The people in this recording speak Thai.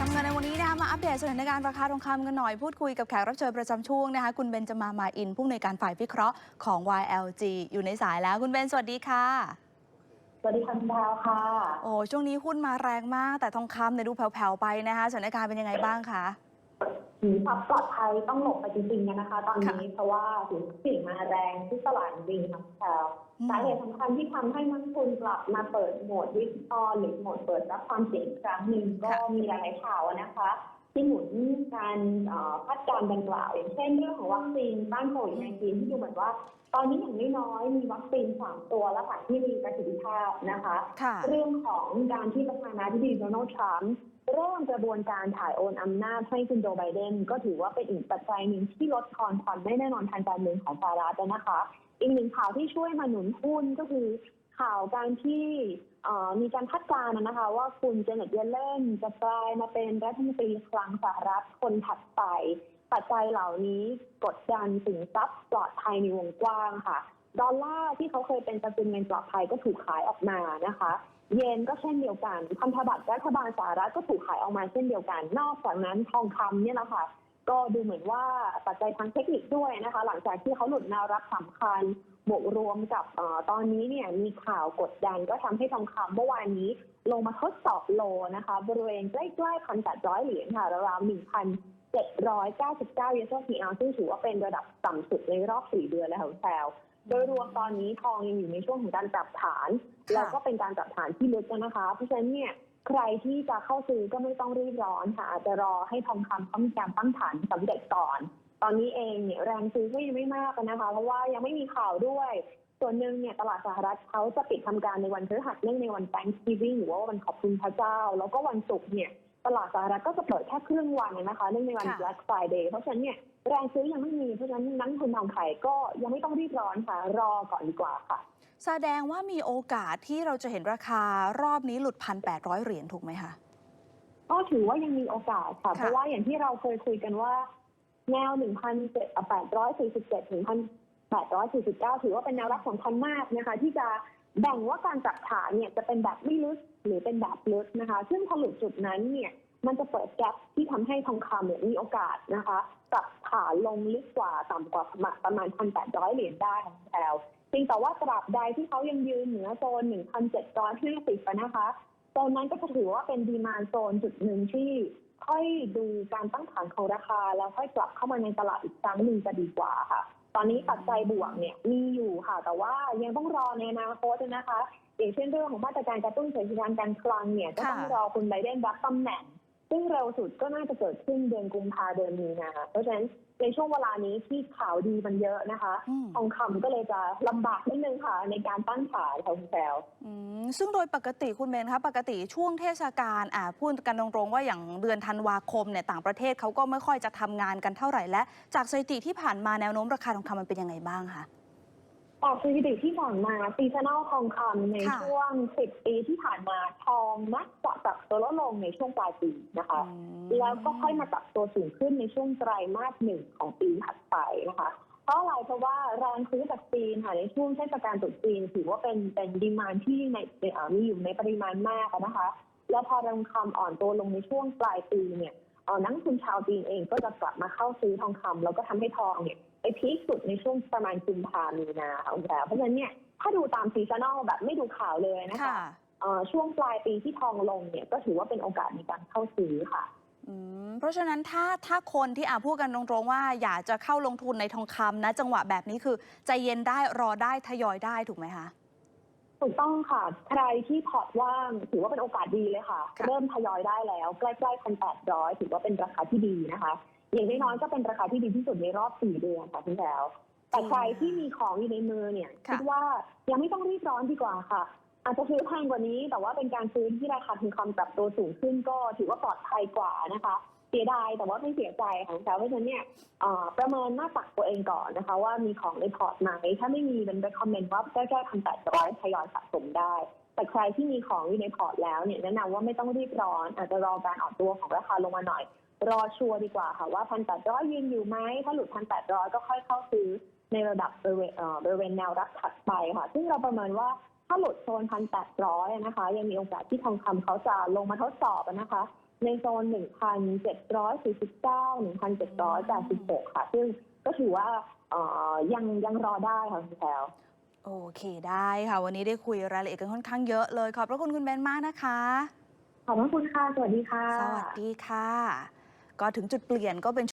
ทำงานในวันนี้นะคะมาอัปเดตสถานการณ์ราคาทองคำกันหน่อยพูดคุยกับแขกรับเชิญประจำช่วงนะคะคุณเบนจมามาอินผู้อำนวยการฝ่ายวิเคราะห์ของ YLG อยู่ในสายแล้วคุณเบนสวัสดีค่ะ สวัสดีค่ะคุณดาวค่ะ โอ้ช่วงนี้หุ้นมาแรงมาก แต่ทองคำเนี่ยดูแผ่วๆไปนะคะสถานการณ์เป็นยังไงบ้างคะหนีความปลอดภัยต้องหลบไปจริงๆกันนะคะ ตอนนี้ค่ะเพราะว่าถึงสิ่งมาแรงที่ตลาดจริงๆค่ะคุณดาวอืม สาเหตุสำคัญที่ทำให้นักลงทุนกลับมาเปิดโหมดวิเคราะห์หรือโหมดเปิดรับความเสี่ยงอีกครั้งหนึ่งก็มีหลายๆข่าวนะคะ ที่หมุนการเอ่อคาดการณ์ดังกล่าวอย่างเช่นเรื่องของวัคซีนต้านโควิด -19 ที่ดูเหมือนว่า ตอนนี้อย่างน้อยๆมีวัคซีนสามตัวแล้วค่ะที่มีประสิทธิภาพนะคะค่ะเรื่องของการที่ประธานาธิบดีโดนัลด์ทรัมป์เริ่มกระบวนการถ่ายโอนอำนาจให้คุณโจไบเดนก็ถือว่าเป็นอีกปัจจัยหนึ่งที่ลดทอนความไม่แน่นอนทางการเมืองของสหรัฐนะคะ อีกหนึ่งข่าวที่ช่วยมาหนุนหุ้นก็คือข่าวการที่มีการคาดการณ์นะคะ ว่าคุณเจเน็ตเยเลนจะกลายมาเป็นรัฐมนตรีคลังสหรัฐคนถัดไป ปัจจัยเหล่านี้กดดันสินทรัพย์ปลอดภัยในวงกว้างค่ะ ดอลลาร์ที่เขาเคยเป็นสกุลเงินปลอดภัยก็ถูกขายออกมานะคะ เยนก็เช่นเดียวกันพันธบัตรรัฐบาลสหรัฐก็ถูกขายออกมาเช่นเดียวกัน นอกจากนั้นทองคำเนี่ยนะคะ ก็ดูเหมือนว่าปัจจัยทางเทคนิคด้วยนะคะ หลังจากที่เขาหลุดแนวรับสำคัญบวกรวมกับอตอนนี้เนี่ยมีข่าวกดดันก็ทำให้ทองคำเมื่อวานนี้ลงมาทดสอบโลนะคะ บริเวณใกล้ๆพันแปดร้อยเหรียญค่ะราวๆหนึ่งพันเจ็ดร้อยเก้าสิบเก้าเยนต่อออนซ์ซึ่งถือว่าเป็นระดับต่ำสุดในรอบสี่เดือนแล้วของแซวโดยรวมตอนนี้ทองยังอยู่ในช่วงของการปรับฐาน แล้วก็เป็นการปรับฐานที่ลึกนะคะ เพราะฉะนั้นเนี่ย ใครที่จะเข้าซื้อก็ไม่ต้องรีบร้อนค่ะอาจจะรอให้ทองคำเขามีการตั้งฐานสำเร็จก่อน ตอนนี้เองเนี่ยแรงซื้อก็ยังไม่มากนะคะ เพราะว่ายังไม่มีข่าวด้วย ส่วนหนึ่งเนี่ยตลาดสหรัฐเขาจะปิดทำการในวันพฤหัสเนื่องในวัน Thanksgiving หรือว่าวันขอบคุณพระเจ้า แล้วก็วันศุกร์เนี่ยตลาดสหรัฐก็จะเปิดแค่ครึ่งวันนะคะเนื่องในวันค่ะ Black Friday เพราะฉะนั้นเนี่ยแรงซื้อยังไม่มีเพราะฉะนั้นนักลงทุนทองไข่ก็ยังไม่ต้องรีบร้อนค่ะ รอก่อนดีกว่าค่ะ แสดงว่ามีโอกาสที่เราจะเห็นราคารอบนี้หลุดพันแปดร้อยเหรียญถูกไหมคะก็ถือว่ายังมีโอกาสค่ะค่ะ เพราะว่าอย่างที่เราเคยคุยกันว่า แนว 1,847ถึง1,849 ถือว่าเป็นแนวรับสำคัญมากนะคะ ที่จะแบ่งว่าการจับฐานเนี่ยจะเป็นแบบไม่ลึกหรือเป็นแบบลึกนะคะ ซึ่งพอหลุดจุดนั้นเนี่ยมันจะเปิดแกลบที่ทำให้ทองคำเนี่ยมีโอกาสนะคะปรับฐานลงลึกกว่าต่ำกว่าประมาณ1,800เหรียญได้ของแถว เพียงแต่ว่าตราบใดที่เขายังยืนเหนือโซน 1,750อะนะคะโซนนั้นก็จะถือว่าเป็นดีมานโซนจุดหนึ่งที่ค่อยดูการตั้งฐานของราคา แล้วค่อยกลับเข้ามาในตลาดอีกครั้งหนึ่งจะดีกว่าค่ะ ตอนนี้ปัจจัยบวกเนี่ยมีอยู่ค่ะ แต่ว่ายังต้องรอในอนาคตนะคะอย่างเช่นเรื่องของมาตรการกระตุ้นเศรษฐกิจการคลังเนี่ยก็ต้องรอคุณไบเดนรับตำแหน่ง ซึ่งเร็วสุดก็น่าจะเกิดขึ้นเดือนกุมภาเดือนมีนาเพราะฉะนั้นในช่วงเวลานี้ที่ข่าวดีมันเยอะนะคะอืมทองคำก็เลยจะลำบากนิดนึงค่ะ ในการตั้งฐานค่ะคุณแซวอืมซึ่งโดยปกติคุณเบนคะปกติช่วงเทศกาลอ่าพูดกันตรงๆว่าอย่างเดือนธันวาคมเนี่ยต่างประเทศเขาก็ไม่ค่อยจะทำงานกันเท่าไหร่และ จากสถิติที่ผ่านมาแนวโน้มราคาทองคำมันเป็นยังไงบ้างคะจากสถิติที่ผ่านมาซีซันอลทองคำในค่ะช่วง 10 ปีที่ผ่านมาทองมักจะปรับ ตัวลดลงในช่วงปลายปีนะคะอืมแล้วก็ค่อยมาปรับตัวสูงขึ้นในช่วงไตรมาสหนึ่งของปีถัดไปนะคะ เพราะอะไรเพราะว่าแรงซื้อจากจีนค่ะในช่วงเทศกาลตรุษจีนถือว่าเป็นเป็นดีมานที่ในเอ่อมีอยู่ในปริมาณมากอะนะคะ แล้วพอทองคำอ่อนตัวลงในช่วงปลายปีเนี่ยเอ่อนักลงทุนชาวจีนเองก็จะกลับมาเข้าซื้อทองคำแล้วก็ทำให้ทองเนี่ยไปพีคสุดในช่วงประมาณกุมภามีนาค่ะคุณแพรเพราะฉะนั้นเนี่ยถ้าดูตามซีซันอลแบบไม่ดูข่าวเลยนะคะค่ะเอ่อ ช่วงปลายปีที่ทองลงเนี่ยก็ถือว่าเป็นโอกาสในการเข้าซื้อค่ะอืมเพราะฉะนั้นถ้าถ้าคนที่อ่าพูดกันตรงๆว่า อยากจะเข้าลงทุนในทองคำนะ จังหวะแบบนี้คือใจเย็นได้รอได้ทยอยได้ถูกไหมคะถูกต้องค่ะ ใครที่พอร์ตว่างถือว่าเป็นโอกาสดีเลยค่ะค่ะเริ่มทยอยได้แล้ว ใกล้ๆพันแปดร้อยถือว่าเป็นราคาที่ดีนะคะ อย่างน้อยๆก็เป็นราคาที่ดีที่สุดในรอบสี่เดือนค่ะคุณแถวแต่ใครที่มีของอยู่ในมือเนี่ยค่ะคิดว่ายังไม่ต้องรีบร้อนดีกว่าค่ะ อาจจะซื้อแพงกว่านี้ แต่ว่าเป็นการซื้อที่ราคาทองคำปรับตัวสูงขึ้นก็ถือว่าปลอดภัยกว่านะคะเสียดายแต่ว่าไม่เสียใจค่ะแต่เพราะฉะนั้นเนี่ยประเมินหน้าตักตัวเองก่อนนะคะ ว่ามีของในพอร์ตไหมถ้าไม่มีเป็น recommend ว่าใกล้ๆพันแปดร้อยทยอยสะสมได้ แต่ใครที่มีของอยู่ในพอร์ตแล้วเนี่ยแนะนำว่าไม่ต้องรีบร้อน อาจจะรอการออนตัวของราคาลงมาหน่อย รอชัวร์ดีกว่าค่ะว่าพันแปดร้อยยืนอยู่ไหมถ้าหลุดพันแปดร้อยก็ค่อยเข้าซื้อในระดับ บริเวณแนวรับถัดไปค่ะ ซึ่งเราประเมินว่า ถ้าหลุดโซนพันแปดร้อยนะคะ ยังมีโอกาสที่ทองคำเขาจะลงมาทดสอบนะคะ ในโซนหนึ่งพันเจ็ดร้อยสี่สิบเก้าหนึ่งพันเจ็ดร้อยแปดสิบหกค่ะ ซึ่งก็ถือว่าเอ่อยังยังรอได้ค่ะคุณแพลวโอเคได้ค่ะ วันนี้ได้คุยรายละเอียดกันค่อนข้างเยอะเลย ขอบพระคุณคุณเบนมากนะคะ ขอบพระคุณค่ะ สวัสดีค่ะ สวัสดีค่ะ ก็ถึงจุดเปลี่ยนก็เป็น